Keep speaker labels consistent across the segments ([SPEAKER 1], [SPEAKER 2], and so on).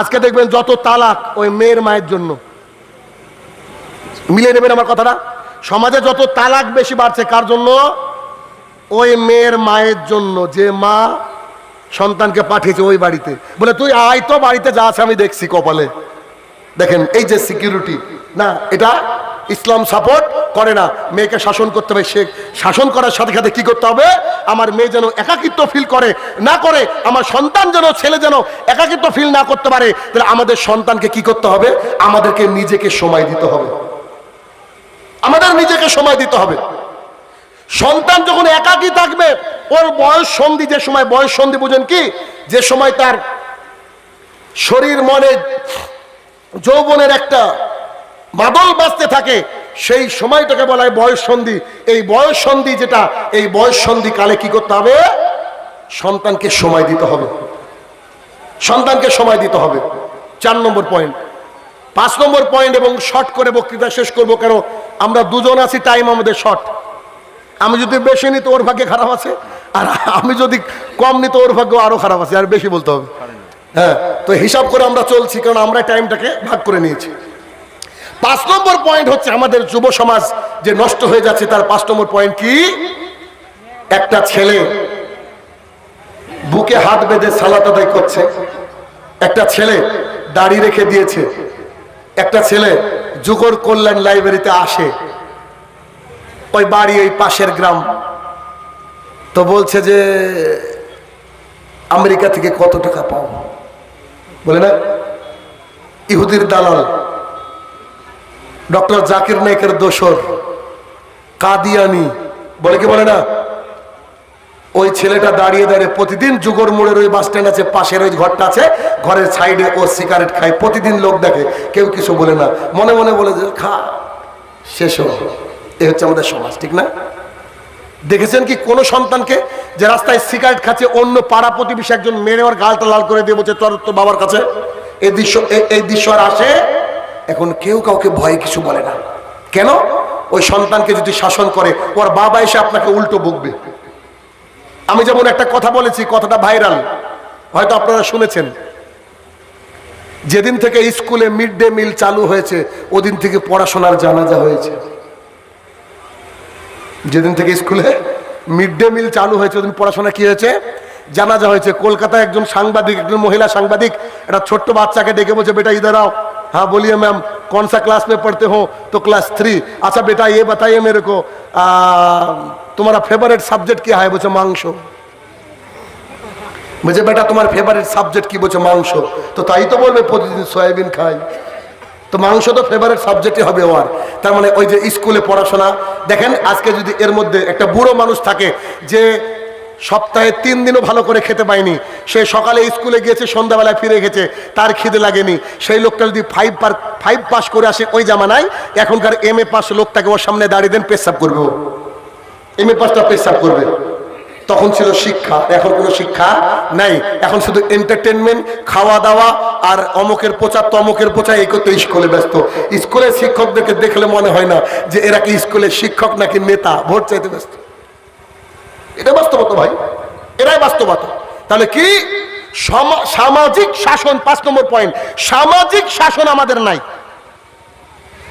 [SPEAKER 1] আজকে দেখবেন যত তালাক ওই মেয়ের মায়ের জন্য। মিলে নেবেন আমার কথাটা? সমাজে যত তালাক বেশি বাড়ছে, কার জন্য? ওই মেয়ের মায়ের জন্য। যে মা সন্তানকে পাঠিয়েছে ওই বাড়িতে। বলে, তুই আয় তো, বাড়িতে যা আছে, আমি দেখছি কপালে। দেখেন, এই যে সিকিউরিটি না, এটা ইসলাম সাপোর্ট করে না। মেয়েকে শাসন করতে হবে। সে শাসন করার সাথে সাথে কি করতে হবে? আমার মেয়ে যেন একাকিত্ব ফিল করে, না করে, আমার সন্তান যেন, ছেলে যেন একাকিত্ব ফিল না করতে পারে, তাহলে আমাদের সন্তানকে কি করতে হবে? আমাদেরকে নিজেকে সময় দিতে হবে। আমাদের নিজেকে সময় দিতে হবে। সন্তান যখন একাকী থাকবে, ওর বয়স সন্ধি, যে সময় বয়স সন্ধি, বুঝেন কি? যে সময় তার শরীর মনে যৌবনের একটা বাদল বাঁচতে থাকে সেই সময়টাকে বলা হয় বয়স সন্ধি। এই বয়স সন্ধি যেটা, এই বয়স সন্ধি কালে কি করতে হবে? সন্তানকে সময় দিতে হবে। সন্তানকে সময় দিতে হবে। চার নম্বর পয়েন্ট পাঁচ নম্বর পয়েন্ট এবং শর্ট করে বক্তৃতা শেষ করব কেন? আমরা দুজন আছি টাইম আমাদের শর্ট আমি যদি বেশি নিই তো ওর ভাগ্যে খারাপ আছে। আর আমি যদি কম নিই তো ওর ভাগ্য আরও খারাপ আছে। আর বেশি বলতে হবে। হ্যাঁ তো হিসাব করে আমরা চলছি, কারণ আমরা টাইমটাকে ভাগ করে নিয়েছি। পাঁচ নম্বর পয়েন্ট হচ্ছে আমাদের যুব সমাজ যে নষ্ট হয়ে যাচ্ছে, তার পাঁচ নম্বর পয়েন্ট কি? একটা ছেলে বুকে হাত বেঁধে সালাত আদায় করছে। একটা ছেলে দাড়ি রেখে দিয়েছে। একটা ছেলে যুগর কল্যাণ লাইব্রেরিতে আসে। ওই বাড়ি ওই পাশের গ্রাম। তো বলছে যে, আমেরিকা থেকে কত টাকা পাও? বলে না, ইহুদির দালাল ডক্টর জাকির নায়কের দোসর কাদিয়ানি, বলে কি বলে না? ওই ছেলেটা দাঁড়িয়ে দাঁড়িয়ে প্রতিদিন যুগর মোড়ের ওই বাস স্ট্যান্ড আছে, পাশের ওই ঘরটা আছে, ঘরের সাইডে ও সিগারেট খায়, প্রতিদিন লোক দেখে, কেউ কিছু বলে না। মনে মনে বলে যে, খা, শেষ এ হচ্ছে আমাদের সমাজ, ঠিক না? দেখেছেন কি কোনো সন্তানকে যে রাস্তায় সিগারেট খাচ্ছে, অন্য পাড়া প্রতিবেশী একজন মেরে ওর গালটা লাল করে দিয়ে বলছে, তোর তোর বাবার কাছে। এই দৃশ্য এই দৃশ্য আর আসে এখন কেউ কাউকে ভয়ে কিছু বলে না। কেন? ওই সন্তানকে যদি শাসন করে, ওর বাবা এসে আপনাকে উল্টো বকবে। আমি যেমন একটা কথা বলেছি, কথাটা ভাইরাল। হয়তো আপনারা শুনেছেন। যেদিন থেকে স্কুলে মিড ডে মিল চালু হয়েছে, ওদিন থেকে পড়াশোনার জানাজা হয়েছে। যেদিন থেকে স্কুলে মিড ডে মিল চালু হয়েছে, ওদিন পড়াশোনা কি হয়েছে? জানাজা হয়েছে। কলকাতায় একজন সাংবাদিক, একজন মহিলা সাংবাদিক, একটা ছোট্ট বাচ্চাকে ডেকে বলছে, বেটা आओ हाँ बोलिए मैम कौन सा क्लास में पढ़ते हो तो क्लास थ्री अच्छा बेटा ये बताइए मेरे को आ, तुम्हारा फेवरेट सब्जेक्ट क्या है বলছে মাংস বলছে বেটা তোমার ফেভারিট সাবজেক্ট কি বলছে মাংস তো তাই তো বলবে প্রতিদিন সয়াবিন খাই তো মাংস তো ফেভারিট সাবজেক্টই হবে ওর তার মানে ওই যে স্কুলে পড়াশোনা দেখেন আজকে যদি এর মধ্যে একটা বুড়ো মানুষ থাকে যে সপ্তাহে তিন দিনও ভালো করে খেতে পায়নি। সে সকালে স্কুলে গিয়েছে, সন্ধ্যাবেলায় ফিরে গেছে। তার খিদে লাগেনি। সেই লোকটা যদি ফাইভ পার ফাইভ পাস করে আসে ওই জামানায়, এখনকার এম এ পাস লোকটাকে ওর সামনে দাঁড়িয়ে দেন, পেশাব করবে ও। এম এ পাসটা পেশাব করবে। তখন ছিল শিক্ষা, এখন কোনো শিক্ষা নাই। এখন শুধু এন্টারটেনমেন্ট খাওয়া দাওয়া আর অমকের পোচা, তমকের পোচা, এই করতে স্কুলে ব্যস্ত। স্কুলের শিক্ষকদেরকে দেখলে মনে হয় না যে এরা কি স্কুলের শিক্ষক নাকি নেতা ভোট চাইতে ব্যস্ত। এটা বাস্তবতা ভাই। এরাই বাস্তবতা। তাহলে কি? সম- সামাজিক শাসন, পাঁচ নম্বর পয়েন্ট সামাজিক শাসন আমাদের নাই।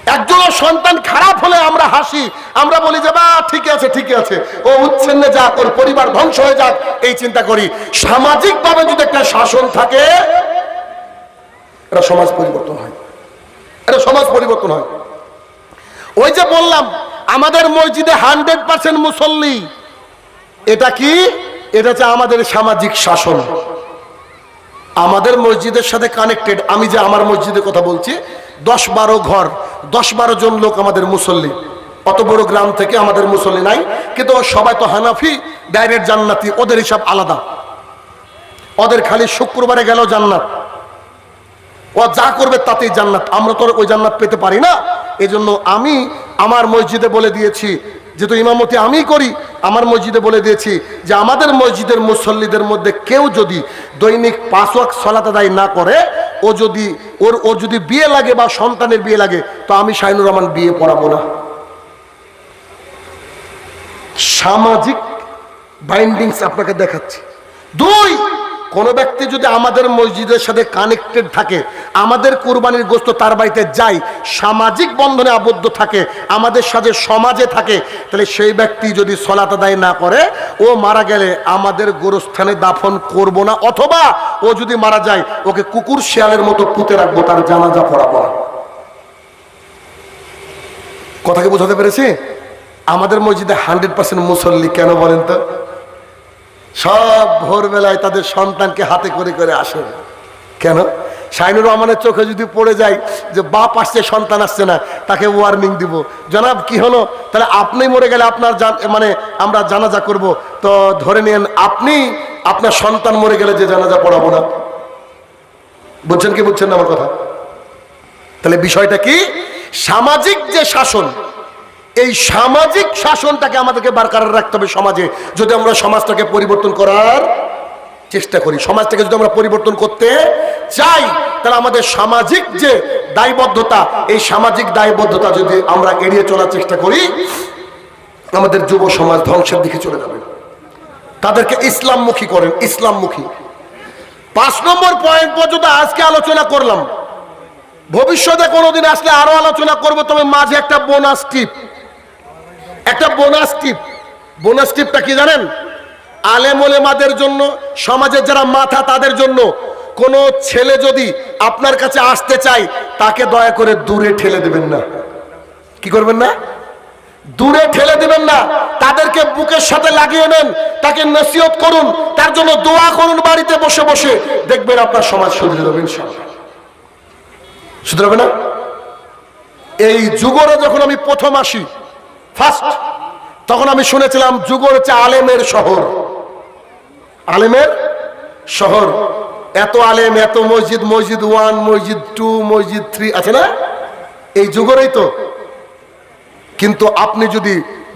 [SPEAKER 1] একজনের সন্তান খারাপ হলে আমরা হাসি, আমরা বলি যে, বা ঠিক আছে ঠিক আছে। ও উচ্ছেন্নে যাক, ওর পরিবার ধ্বংস হয়ে যাক, এই চিন্তা করি। সামাজিক ভাবে যদি একটা শাসন থাকে, এটা সমাজ পরিবর্তন হয়। এটা সমাজ পরিবর্তন হয়। ওই যে বললাম, আমাদের মসজিদে হান্ড্রেড পার্সেন্ট মুসল্লি। এটা কি? এটা হচ্ছে আমাদের সামাজিক শাসন। আমাদের মসজিদের সাথে কানেক্টেড আমি যে আমার মসজিদের কথা বলছি, দশ বারো ঘর, দশ বারো জন লোক আমাদের মুসল্লি। অত বড় গ্রাম থেকে আমাদের মুসল্লি নাই, কিন্তু সবাই তো হানাফি ডাইরেক্ট জান্নাতি, ওদের হিসাব আলাদা। ওদের খালি শুক্রবারে গেল জান্নাত। ও যা করবে তাতেই জান্নাত। আমরা তো ওই জান্নাত পেতে পারি না। এজন্য আমি আমার মসজিদে বলে দিয়েছি যেহেতু ইমামতি আমি করি আমার মসজিদে বলে দিয়েছি যে আমাদের মসজিদের মুসল্লিদের মধ্যে কেউ যদি দৈনিক পাঁচ ওয়াক সলাত আদায় না করে, ও যদি, ওর ও যদি বিয়ে লাগে বা সন্তানের বিয়ে লাগে, তো আমি শাহিনুর রহমান বিয়ে পড়াবো না। সামাজিক বাইন্ডিংস আপনাকে দেখাচ্ছি। দুই কোনো ব্যক্তি যদি আমাদের মসজিদের সাথে কানেক্টেড থাকে, আমাদের কুরবানির গোস্ত তার বাড়িতে যায়, সামাজিক বন্ধনে আবদ্ধ থাকে, আমাদের সাথে সমাজে থাকে, তাহলে সেই ব্যক্তি যদি সলাত আদায় না করে, ও মারা গেলে আমাদের গোরস্থানে দাফন করব না, অথবা ও যদি মারা যায়, ওকে কুকুর শিয়ালের মতো পুঁতে রাখব, তার জানাজা পড়াবো না। কথাকে বোঝাতে পেরেছি? আমাদের মসজিদে হান্ড্রেড পার্সেন্ট মুসল্লি কেন বলেন তো? সব ভোরবেলায় তাদের সন্তানকে হাতে করে করে আসে। কেন? শাইনুর রহমানের চোখে যদি পড়ে যায় যে বাপ আসছে, সন্তান আসছে না, তাকে ওয়ার্নিং দিব। জনাব, কি হলো? তাহলে আপনি মরে গেলে আপনার মানে আমরা জানাজা করব। তো ধরে নিন আপনি, আপনার সন্তান মরে গেলে যে জানাজা পড়াবো না। বুঝছেন কি বুঝছেন না আমার কথা? তাহলে বিষয়টা কি? সামাজিক যে শাসন এই সামাজিক শাসনটাকে আমাদেরকে বারকরার রাখতে হবে সমাজে। যদি আমরা সমাজটাকে পরিবর্তন করার চেষ্টা করি, সমাজটাকে যদি আমরা পরিবর্তন করতে চাই, তাহলে আমাদের সামাজিক যে দায়বদ্ধতা, এই সামাজিক দায়বদ্ধতা যদি আমরা এড়িয়ে চলার চেষ্টা করি, আমাদের যুব সমাজ ধ্বংসের দিকে চলে যাবে। তাদেরকে ইসলামমুখী করেন, ইসলামমুখী। পাঁচ নম্বর পয়েন্ট পর্যন্ত আজকে আলোচনা করলাম। ভবিষ্যতে কোনোদিন আসলে আরও আলোচনা করব, তবে মাঝে একটা বোনাস টিপ একটা বোনাস টিপ বোনাস টিপটা কি জানেন? আলেম ওলেমাদের জন্য, সমাজের যারা মাথা তাদের জন্য, কোনো ছেলে যদি আপনার কাছে আসতে চায়, তাকে দয়া করে দূরে ঠেলে দেবেন না। কি করবেন না? দূরে ঠেলে দিবেন না। তাদেরকে বুকের সাথে লাগিয়ে নেন, তাকে নসিহত করুন, তার জন্য দোয়া করুন বাড়িতে বসে বসে। দেখবেন আপনার সমাজ শুধরে দেবেন শুধরাবে না? এই যুগরে যখন আমি প্রথম আসি ফার্স্ট তখন আমি শুনেছিলাম যুগর হচ্ছে আলেমের শহর। আলেমের শহর। এত আলেম, এত মসজিদ মসজিদ ওয়ান মসজিদ টু মসজিদ থ্রি আছে না? এই যুগরেই তো। কিন্তু আপনি যদি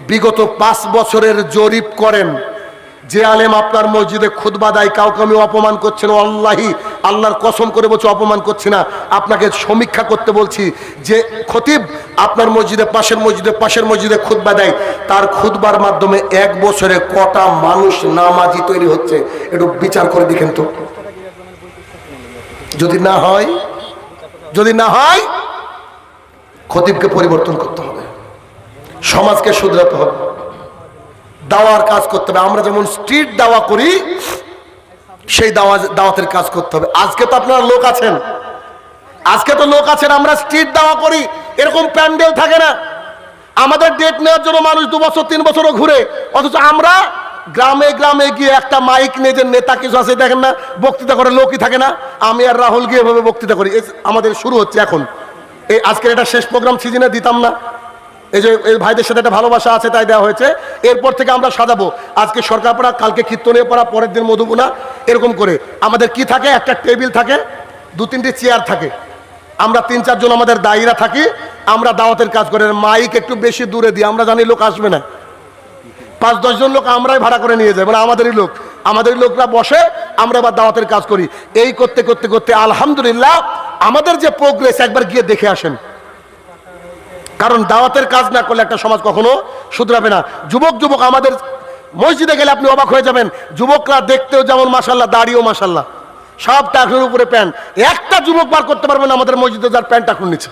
[SPEAKER 1] বিগত পাঁচ বছরের জরিপ করেন, যে আলেম আপনার মসজিদে খুদবা দেয়, কাউকে আমি অপমান করছেন না আল্লাহি আল্লাহর কসম করে বলছি, অপমান করছি না। আপনাকে সমীক্ষা করতে বলছি যে খতিব, আপনার মসজিদে, পাশের মসজিদে পাশের মসজিদে খুদবা দেয়। তার খুদবার মাধ্যমে এক বছরে কটা মানুষ নামাজি তৈরি হচ্ছে। একটু বিচার করে দেখেন তো। যদি না হয়, যদি না হয়, খতিবকে পরিবর্তন করতে হবে। সমাজকে শুধরাতে হবে। দাওয়ার কাজ করতে হবে। আমরা যেমন স্ট্রিট দাওয়া করি সেই দাওয়া দাওয়াতের কাজ করতে হবে। আজকে তো আপনারা লোক আছেন। আজকে তো লোক আছেন, আমরা স্ট্রিট দাওয়া করি। এরকম প্যান্ডেল থাকে না। আমাদের ডেট নেওয়ার জন্য মানুষ দু বছর, তিন বছরও ঘুরে। অথচ আমরা গ্রামে গ্রামে গিয়ে একটা মাইক নিয়ে যে নেতা কিছু আছে, দেখেন না, বক্তৃতা করে লোকই থাকে না। আমি আর রাহুল গিয়ে এভাবে বক্তৃতা করি। আমাদের শুরু হচ্ছে এখন। এই আজকের এটা শেষ প্রোগ্রাম সিজনে দিতাম না। এই যে এই ভাইদের সাথে একটা ভালোবাসা আছে, তাই দেওয়া হয়েছে। এরপর থেকে আমরা সাজাবো। আজকে সরকার পড়া, কালকে কীর্তনে পড়া, পরের দিন মধুপুনা এরকম করে। আমাদের কি থাকে? একটা টেবিল থাকে, দু তিনটে চেয়ার থাকে। আমরা তিন চারজন আমাদের দায়ীরা থাকি। আমরা দাওয়াতের কাজ করে। মাইক একটু বেশি দূরে দিই। আমরা জানি লোক আসবে না। পাঁচ দশজন লোক আমরাই ভাড়া করে নিয়ে যাই। মানে আমাদেরই লোক। আমাদের লোকরা বসে, আমরা আবার দাওয়াতের কাজ করি। এই করতে করতে করতে আলহামদুলিল্লাহ আমাদের যে প্রোগ্রেস একবার গিয়ে দেখে আসেন। কারণ দাওয়াতের কাজ না করলে একটা সমাজ কখনো শুধরাবে না। যুবক যুবক, আমাদের মসজিদে গেলে আপনি অবাক হয়ে যাবেন। যুবকরা দেখতেও যেমন মাসাল্লাহ দাড়িও মাসাল্লাহ সব টাকুর উপরে প্যান্ট। একটা যুবক বার করতে পারবেন আমাদের মসজিদে যার প্যান্ট টাকুর নিচ্ছে